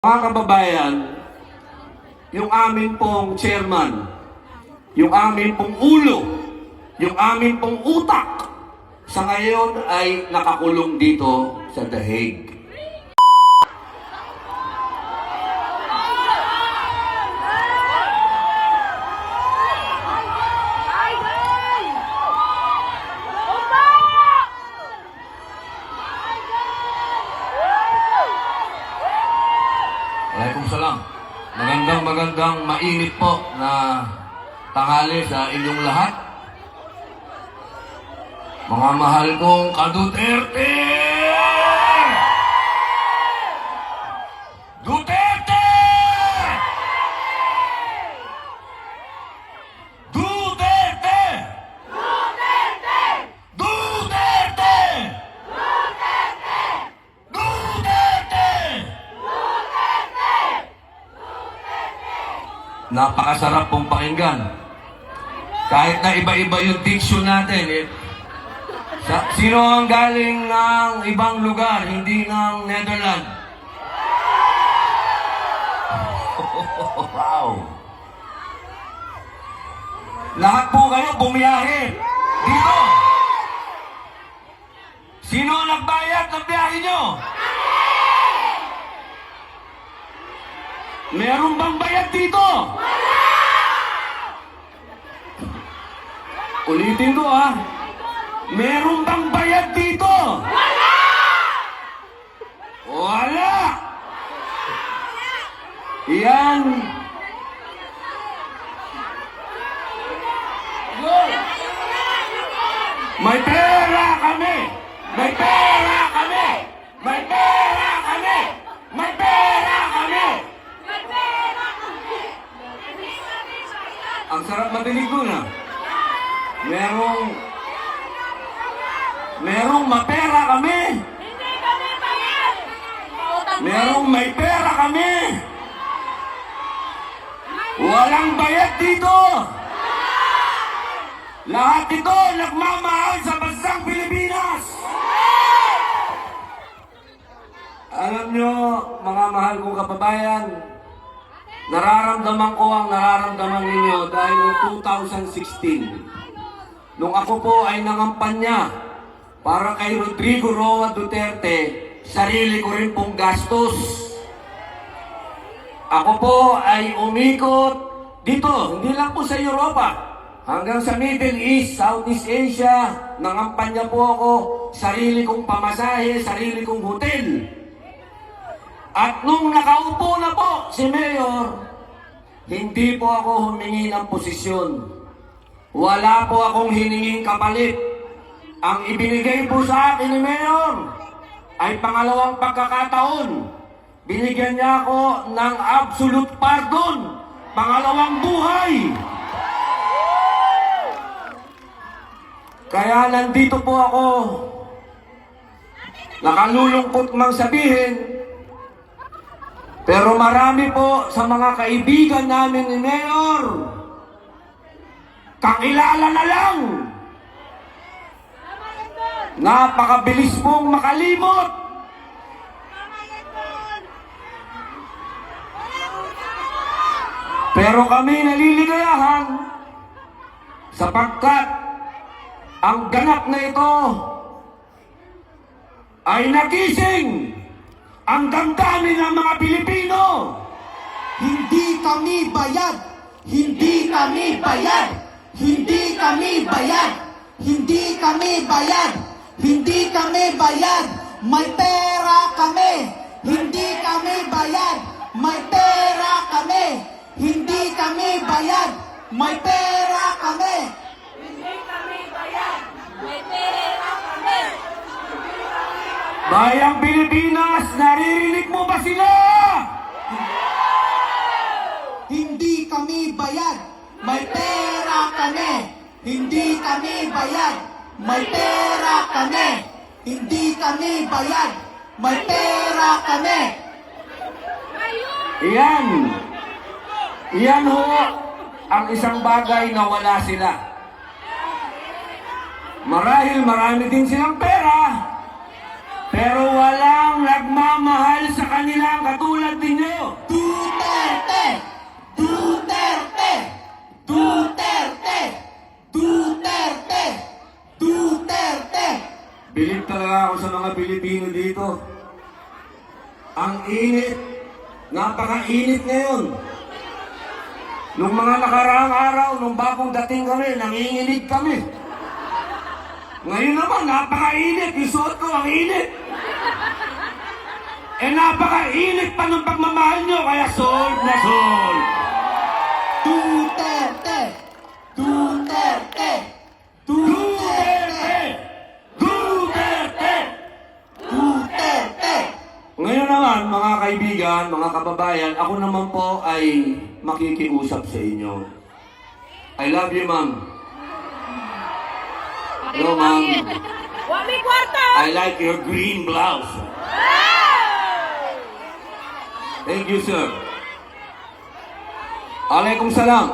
Mga kababayan, yung amin pong chairman, yung amin pong ulo, yung amin pong utak, sa ngayon ay nakakulong dito sa The Hague. Po na tanghali sa inyong lahat. Mga mahal kong ka-Duterte! Napakasarap pong pakinggan. Kahit na iba-iba yung diction natin, eh, sa, sino ang galing ng ibang lugar, hindi ng Netherlands? wow! Lahat po kayo bumiyahe. Dito! Sino ang nagbayad ng biyahe nyo? Meron bang bayad dito? Ulitin ko ah. Meron bang bayad dito? Wala! Wala! Yan. May pera kami! May pera kami! May pera kami! May pera kami! Ang sarap madinig ko na. Merong... Merong mapera kami! Hindi kami bayad! Merong may pera kami! Walang bayad dito! Lahat ito nagmamahal sa bansang Pilipinas! Alam nyo, mga mahal kong kababayan, nararamdaman ko ang nararamdaman ninyo dahil noong 2016, nung ako po ay nangampanya para kay Rodrigo Roa Duterte, sarili ko rin pong gastos. Ako po ay umikot dito, hindi lang po sa Europa, hanggang sa Middle East, Southeast Asia, nangampanya po ako, sarili kong pamasahe, sarili kong hotel. At nung nakaupo na po si Mayor, hindi po ako humingi ng posisyon. Wala po akong hininging kapalit. Ang ibinigay po sa akin ni Mayor ay pangalawang pagkakataon. Binigyan niya ako ng absolute pardon. Pangalawang buhay. Kaya nandito po ako. Nakalulungkot mang sabihin, pero marami po sa mga kaibigan namin ni Mayor, kakilala na lang. Napakabilis pong makalimot. Pero kami naliligayahan sapagkat ang ganap na ito ay nagising ang damdamin ng mga Pilipino. Hindi kami bayad. Hindi kami bayad. Hindi kami bayad. Hindi kami bayad. Hindi kami bayad. May pera kami. Hindi kami bayad. May pera kami. Hindi kami bayad. May pera kami. Hindi kami bayad! May pera kami! Bayang Pilipinas, naririnig mo ba sila? Hindi kami bayad. May pera kami. Hindi kami bayad. May pera kami. Hindi kami bayad. May pera kami. Iyan. Iyan ho ang isang bagay na wala sila. Marahil marami din silang pera. Pero walang nagmamahal sa kanilang katulad ninyo. Duterte! Duterte! Duterte! Duterte! Duterte! Bilib talaga ako sa mga Pilipino dito. Ang init, napaka-init ngayon. Nung mga nakaraang araw, nung bagong dating kami, nanginginig kami. Ngayon naman, napaka-init. Isuot ko ang init. Eh, napaka-init pa ng pagmamahal nyo, kaya sold na sold. Duterte! Duterte! Duterte! Duterte! Duterte! Ngayon naman, mga kaibigan, mga kababayan, ako naman po ay makikiusap sa inyo. I love you, ma'am. Hello, ma'am. I like your green blouse. Thank you, sir. Alaikum salam.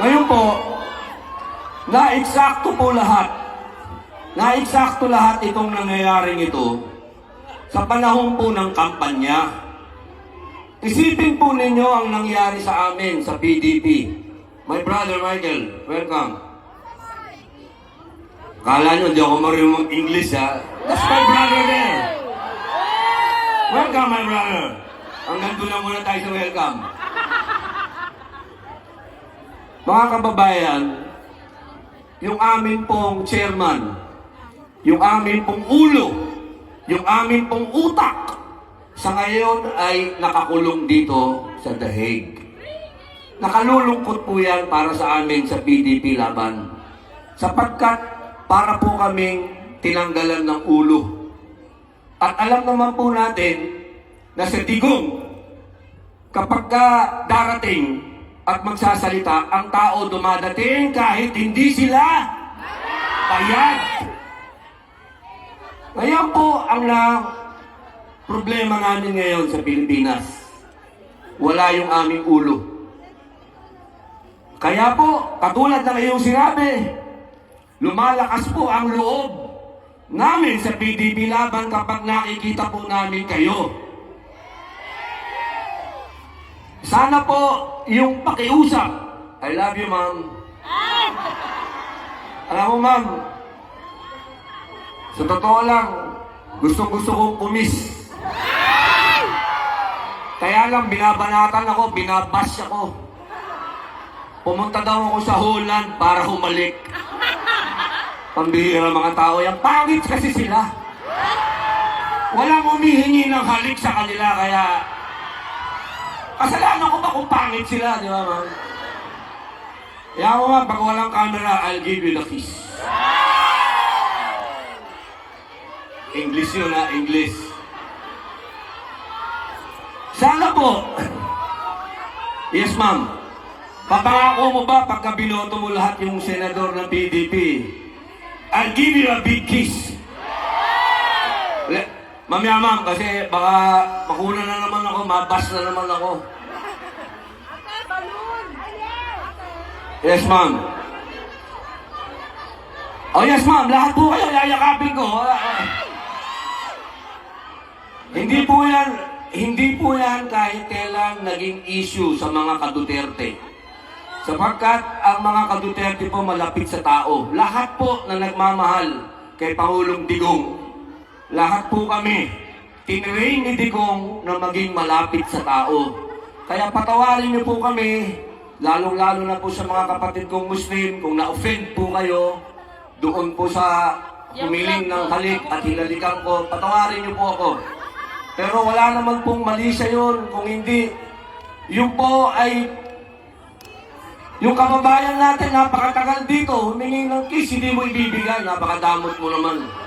Ngayon po, na-eksakto po lahat. Na-eksakto lahat itong nangyayaring ito sa panahon po ng kampanya. Isipin po ninyo ang nangyari sa amin sa PDP. My brother Michael, welcome. Kala nyo, di ako marunong mag-English ha. That's my brother there. Welcome, my brother. Hanggang doon lang muna tayo sa welcome. Mga kababayan, yung amin pong chairman, yung amin pong ulo, yung amin pong utak, sa ngayon ay nakakulong dito sa The Hague. Nakalulungkot po yan para sa amin sa PDP laban. Sapagkat para po kaming tinanggalan ng ulo. At alam naman po natin na sa digong, kapag ka darating at magsasalita, ang tao dumadating kahit hindi sila bayad. Ngayon po ang na problema namin ngayon sa Pilipinas. Wala yung aming ulo. Kaya po, katulad ng iyong sinabi, lumalakas po ang loob namin sa PDP laban kapag nakikita po namin kayo. Sana po yung pakiusap. I love you, ma'am. Alam mo, ma'am, sa totoo lang, gusto-gusto kong pumis. Kaya lang, binabanatan ako, binabash ako. Pumunta daw ako sa Holland para humalik. Pambihira mga tao yan. Pangit kasi sila. Walang humihingi ng halik sa kanila, kaya... Kasalanan ko ba kung pangit sila, di ba, ma'am? Kaya ako nga, pag walang camera, I'll give you the kiss. English yun ha, English. Sana po. Yes, ma'am. Papangako mo ba pagka binoto mo lahat yung senador ng PDP? I'll give you a big kiss. Mamaya, ma'am, kasi baka makuna na naman ako, mabas na naman ako. Yes, ma'am. Oh, yes, ma'am. Lahat po kayo yayakapin ko. Hindi po yan, hindi po yan kahit kailan naging issue sa mga kaduterte. Sapagkat ang mga kaduterte po malapit sa tao. Lahat po na nagmamahal kay Pangulong Digong. Lahat po kami, tinrain ni Digong na maging malapit sa tao. Kaya patawarin niyo po kami, lalong-lalo na po sa mga kapatid kong Muslim, kung na-offend po kayo, doon po sa humiling ng halik at hilalikan ko, patawarin niyo po ako. Pero wala naman pong mali sa yun, kung hindi, yun po ay yung kababayan natin, napakatagal dito, humingi ng kiss, hindi mo ibibigay, napakadamot mo naman.